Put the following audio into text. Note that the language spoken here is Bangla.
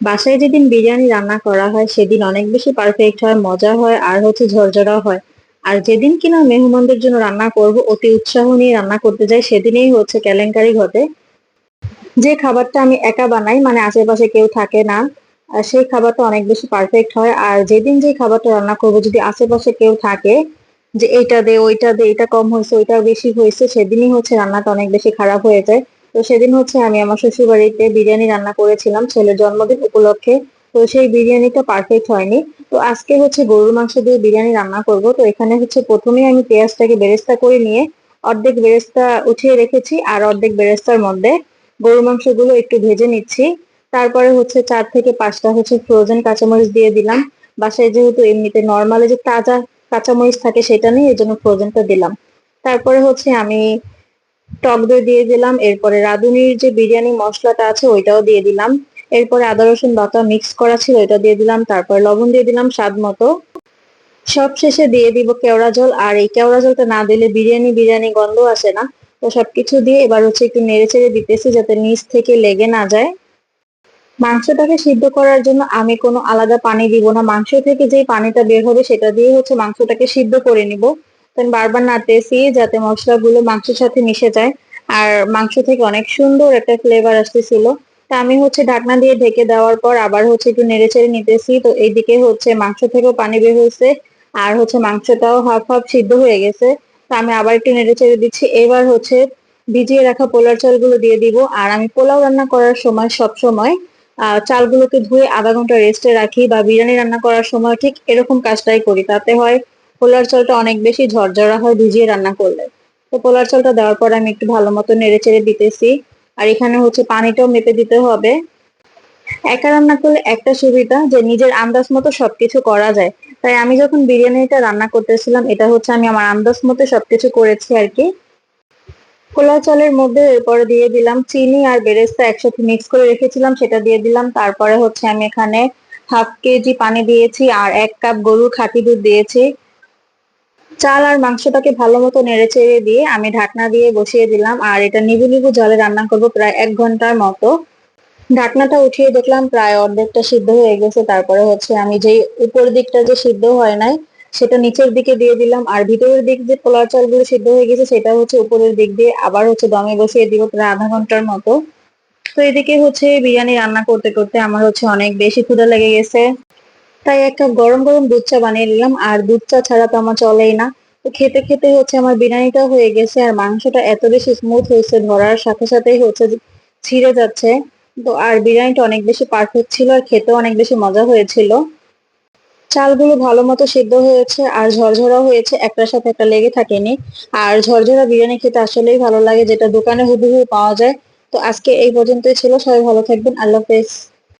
বাসায় যেদিন বিরিয়ানি রান্না করা হয়, সেদিন অনেক বেশি পারফেক্ট হয়, মজা হয়, আর হচ্ছে ঝরঝরা হয়। আর যেদিন কিনা মেহমানদের জন্য রান্না করব, অতি উৎসাহ নিয়ে রান্না করতে যাই, সেদিনেই হচ্ছে কেলেঙ্কারি ঘটে। যে খাবারটা আমি একা বানাই মানে আশেপাশে কেউ থাকে না সেই খাবারটা অনেক বেশি পারফেক্ট হয়। আর যেদিন যে খাবারটা রান্না করব, যদি আশেপাশে কেউ থাকে, যে এইটা দে, ওইটা দে এটা কম হয়েছে, ওইটা বেশি হয়েছে, সেদিনই হচ্ছে রান্নাটা অনেক বেশি খারাপ হয়ে যায়। তো সেদিন হচ্ছে আমি আমার শ্বশুর বাড়িতে বিরিয়ানি রান্না করেছিলাম, ছেলের জন্মদিন উপলক্ষে। তো সেই বিরিয়ানিটা পারফেক্ট হয়নি। তো আজকে হচ্ছে গরুর মাংস দিয়ে বিরিয়ানি রান্না করব। তো এখানে হচ্ছে প্রথমেই আমি পেঁয়াজটাকে বেরেস্তা করে নিয়ে অর্ধেক বেরেস্তা উঠিয়ে রেখেছি আর অর্ধেক বেরেস্তার মধ্যে গরুর মাংসগুলো একটু ভেজে নিচ্ছি। তারপরে হচ্ছে চার থেকে পাঁচটা হচ্ছে ফ্রোজেন কাঁচামরিচ দিয়ে দিলাম। বাসায় যেহেতু এমনিতে নর্মালি যে তাজা কাঁচামরিচ থাকে সেটা নেই এই জন্য ফ্রোজেনটা দিলাম। তারপরে হচ্ছে আমি টক দই দিয়ে দিলাম, এরপরে রাঁধুনির যে বিরিয়ানি মশলাটা আছে ওইটাও দিয়ে দিলাম। এরপরে আদা, রসুন বাটা মিক্স করা ছিল, ওইটা দিয়ে দিলাম। তারপর লবণ দিয়ে দিলাম স্বাদ মতো। সব শেষে দিয়ে দিব কেওড়া জল। আর এই কেওড়া জলটা না দিলে বিরিয়ানি বিরিয়ানি গন্ধ আসে না। তো সবকিছু দিয়ে এবার হচ্ছে একটু নেড়ে চেড়ে দিতেছি যাতে নিচ থেকে লেগে না যায়। মাংসটাকে সিদ্ধ করার জন্য আমি কোনো আলাদা পানি দিব না। মাংস থেকে যে পানিটা বের হবে সেটা দিয়ে হচ্ছে মাংসটাকে সিদ্ধ করে নিব। বারবার নাড়তেছি যাতে মশলাগুলো মাংসের সাথে মিশে যায়। আর মাংস থেকে অনেক সুন্দর একটা ফ্লেভার আসতেছিল। তা আমি হচ্ছে ঢাকনা দিয়ে ঢেকে দেওয়ার পর আবার হচ্ছে একটু নেড়ে চেড়ে নিতেছি। তো এইদিকে হচ্ছে মাংস থেকেও পানি বের হয়েছে। আর হচ্ছে মাংসটাও হাফ হাফ সিদ্ধ হয়ে গেছে। তা আমি আবার একটু নেড়ে চেড়ে দিচ্ছি। এবার হচ্ছে ভিজিয়ে রাখা পোলার চালগুলো দিয়ে দিব। আর আমি পোলাও রান্না করার সময় সব সময় চালগুলোকে ধুয়ে আধা ঘণ্টা রেস্টে রাখি বা বিরিয়ানি রান্না করার সময় ঠিক এরকম কাজটাই করি। তাতে হয় পোলার চালটা অনেক বেশি ঝরঝরা হয় ভিজিয়ে রান্না করলে। তো পোলার চালটা দেওয়ার পর আমি একটু ভালো মতো নেড়ে চেড়ে দিতেছি। আর এখানে হচ্ছে পানিটাও মেপে দিতে হবে। একা রান্না করলে একটা সুবিধা যে নিজের আন্দাজ মতো সবকিছু করা যায়। তাই আমি যখন বিরিয়ানিটা রান্না করতেছিলাম, এটা হচ্ছে আমি আমার আন্দাজ মতো সবকিছু করেছি আর কি। খোলা চালের মধ্যে এরপরে দিয়ে দিলাম চিনি আর বেরেস্তা একসাথে মিক্স করে রেখেছিলাম, সেটা দিয়ে দিলাম। তারপরে হচ্ছে আমি এখানে হাফ কেজি পানি দিয়েছি আর এক কাপ গরুর খাঁটি দুধ দিয়েছি। চাল আর মাংসটাকে ভালো মতো নেড়ে চেড়ে দিয়ে আমি ঢাকনা দিয়ে বসিয়ে দিলাম। আর এটা নিবু নিবু জলে রান্না করব প্রায় এক ঘণ্টার মতো। ঢাকনাটা উঠিয়ে দেখলাম প্রায় অর্ধেকটা সিদ্ধ হয়ে গেছে। তারপরে হচ্ছে আমি যেই উপর দিকটা যে সিদ্ধ হয় নাই, সেটা নিচের দিকে দিয়ে দিলাম। আর ভিতরের দিক যে পোলার চালগুলো সিদ্ধ হয়ে গেছে, সেটা হচ্ছে উপরের দিক দিয়ে আবার হচ্ছে দমে বসিয়ে দিব প্রায় আধা ঘণ্টার মতো। তো এদিকে হচ্ছে বিরিয়ানি রান্না করতে করতে আমার হচ্ছে অনেক বেশি ক্ষুধা লেগে গেছে। তাই একটা গরম গরম দুধ চা বানিয়ে নিলাম। আর দুধ চা ছাড়া তো আমার চলেই না। তো খেতে খেতে হচ্ছে আমার বিরিয়ানিটা হয়ে গেছে আর মাংসটা এত বেশি স্মুথ হয়েছে, ধরার সাথে সাথেই হচ্ছে ছিঁড়ে যাচ্ছে। তো আর বিরিয়ানিটা অনেক বেশি পারফেক্ট ছিল আর খেতেও অনেক বেশি মজা হয়েছিল। চালগুলো ভালো মতো সিদ্ধ হয়েছে আর ঝরঝরা হয়েছে, একটার সাথে একটা লেগে থাকেনি। আর ঝরঝরা বিরিয়ানি খেতে আসলেই ভালো লাগে, যেটা দোকানে হুবহু পাওয়া যায়। তো আজকে এই পর্যন্তই ছিল, সবাই ভালো থাকবেন, আল্লাহ হাফেজ।